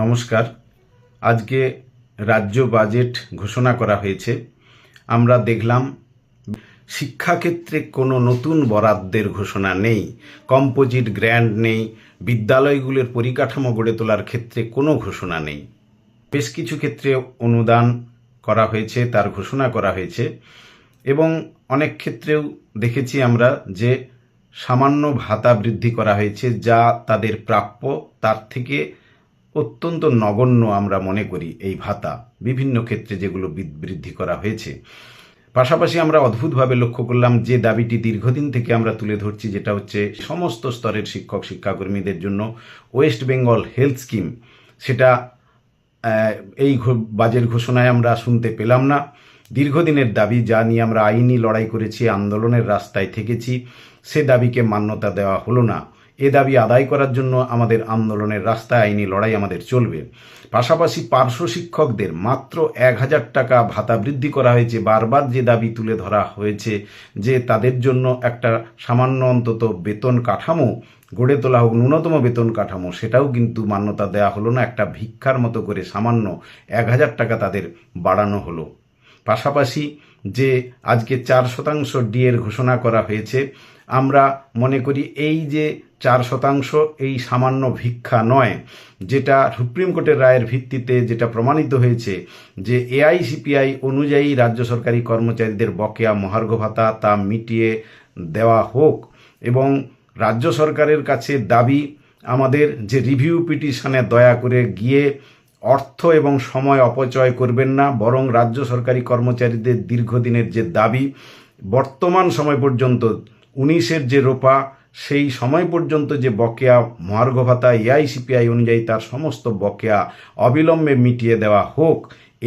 নমস্কার। আজকে রাজ্য বাজেট ঘোষণা করা হয়েছে। আমরা দেখলাম শিক্ষাক্ষেত্রে কোনো নতুন বরাদ্দের ঘোষণা নেই, কম্পোজিট গ্র্যান্ড নেই, বিদ্যালয়গুলোর পরিকাঠামো গড়ে তোলার ক্ষেত্রে কোনো ঘোষণা নেই। বেশ কিছু ক্ষেত্রে অনুদান করা হয়েছে, তার ঘোষণা করা হয়েছে এবং অনেক ক্ষেত্রেও দেখেছি আমরা যে সামান্য ভাতা বৃদ্ধি করা হয়েছে যা তাদের প্রাপ্য, তার থেকে অত্যন্ত নগণ্য আমরা মনে করি এই ভাতা। বিভিন্ন ক্ষেত্রে যেগুলো বৃদ্ধি করা হয়েছে। পাশাপাশি আমরা অদ্ভুতভাবে লক্ষ্য করলাম যে দাবিটি দীর্ঘদিন থেকে আমরা তুলে ধরছি, যেটা হচ্ছে সমস্ত স্তরের শিক্ষক, শিক্ষাকর্মীদের জন্য ওয়েস্ট বেঙ্গল হেলথ স্কিম। সেটা এই বাজেট ঘোষণায় আমরা শুনতে পেলাম না। দীর্ঘদিনের দাবি যা নিয়ে আমরা আইনি লড়াই করেছি, আন্দোলনের রাস্তায় থেকেছি, সে দাবিকে মান্যতা দেওয়া হলো না। এ দাবি আদায় করার জন্য আমাদের আন্দোলনের রাস্তায় আইনি লড়াই আমাদের চলবে। পাশাপাশি পার্শ্ব শিক্ষকদের মাত্র এক হাজার টাকা ভাতা বৃদ্ধি করা হয়েছে। বারবার যে দাবি তুলে ধরা হয়েছে যে তাদের জন্য একটা সামান্য অন্তত বেতন কাঠামো গড়ে তোলা হোক, ন্যূনতম বেতন কাঠামো, সেটাও কিন্তু মান্যতা দেওয়া হলো না। একটা ভিক্ষার মতো করে সামান্য এক হাজার টাকা তাদের বাড়ানো হলো। পাশাপাশি যে আজকে চার শতাংশ ডিএর ঘোষণা করা হয়েছে, আমরা মনে করি এই যে চার শতাংশ এই সামান্য ভিক্ষা নয়, যেটা সুপ্রিম কোর্টের রায়ের ভিত্তিতে যেটা প্রমাণিত হয়েছে যে এআইসিপিআই অনুযায়ী রাজ্য সরকারি কর্মচারীদের বকেয়া মহার্ঘ ভাতা তা মিটিয়ে দেওয়া হোক এবং রাজ্য সরকারের কাছে দাবি, আমাদের যে রিভিউ পিটিশনে দয়া করে গিয়ে অর্থ এবং সময় অপচয় করবেন না, বরং রাজ্য সরকারি কর্মচারীদের দীর্ঘদিনের যে দাবি, বর্তমান সময় পর্যন্ত উনিশের যে রোপা সেই সময় পর্যন্ত যে বকেয়া মহার্ঘ ভাতা এআইসিপিআই অনুযায়ী তার সমস্ত বকেয়া অবিলম্বে মিটিয়ে দেওয়া হোক,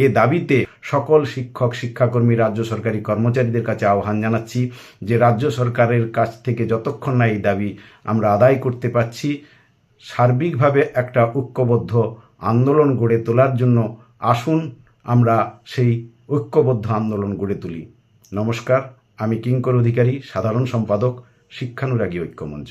এ দাবিতে সকল শিক্ষক, শিক্ষাকর্মী, রাজ্য সরকারি কর্মচারীদের কাছে আহ্বান জানাচ্ছি যে রাজ্য সরকারের কাছ থেকে যতক্ষণ না এই দাবি আমরা আদায় করতে পারছি, সার্বিকভাবে একটা ঐক্যবদ্ধ আন্দোলন গড়ে তোলার জন্য আসুন আমরা সেই ঐক্যবদ্ধ আন্দোলন গড়ে তুলি। নমস্কার, আমি কিঙ্কর অধিকারী, সাধারণ সম্পাদক শিক্ষানুরাগী ঐক্যমঞ্চ।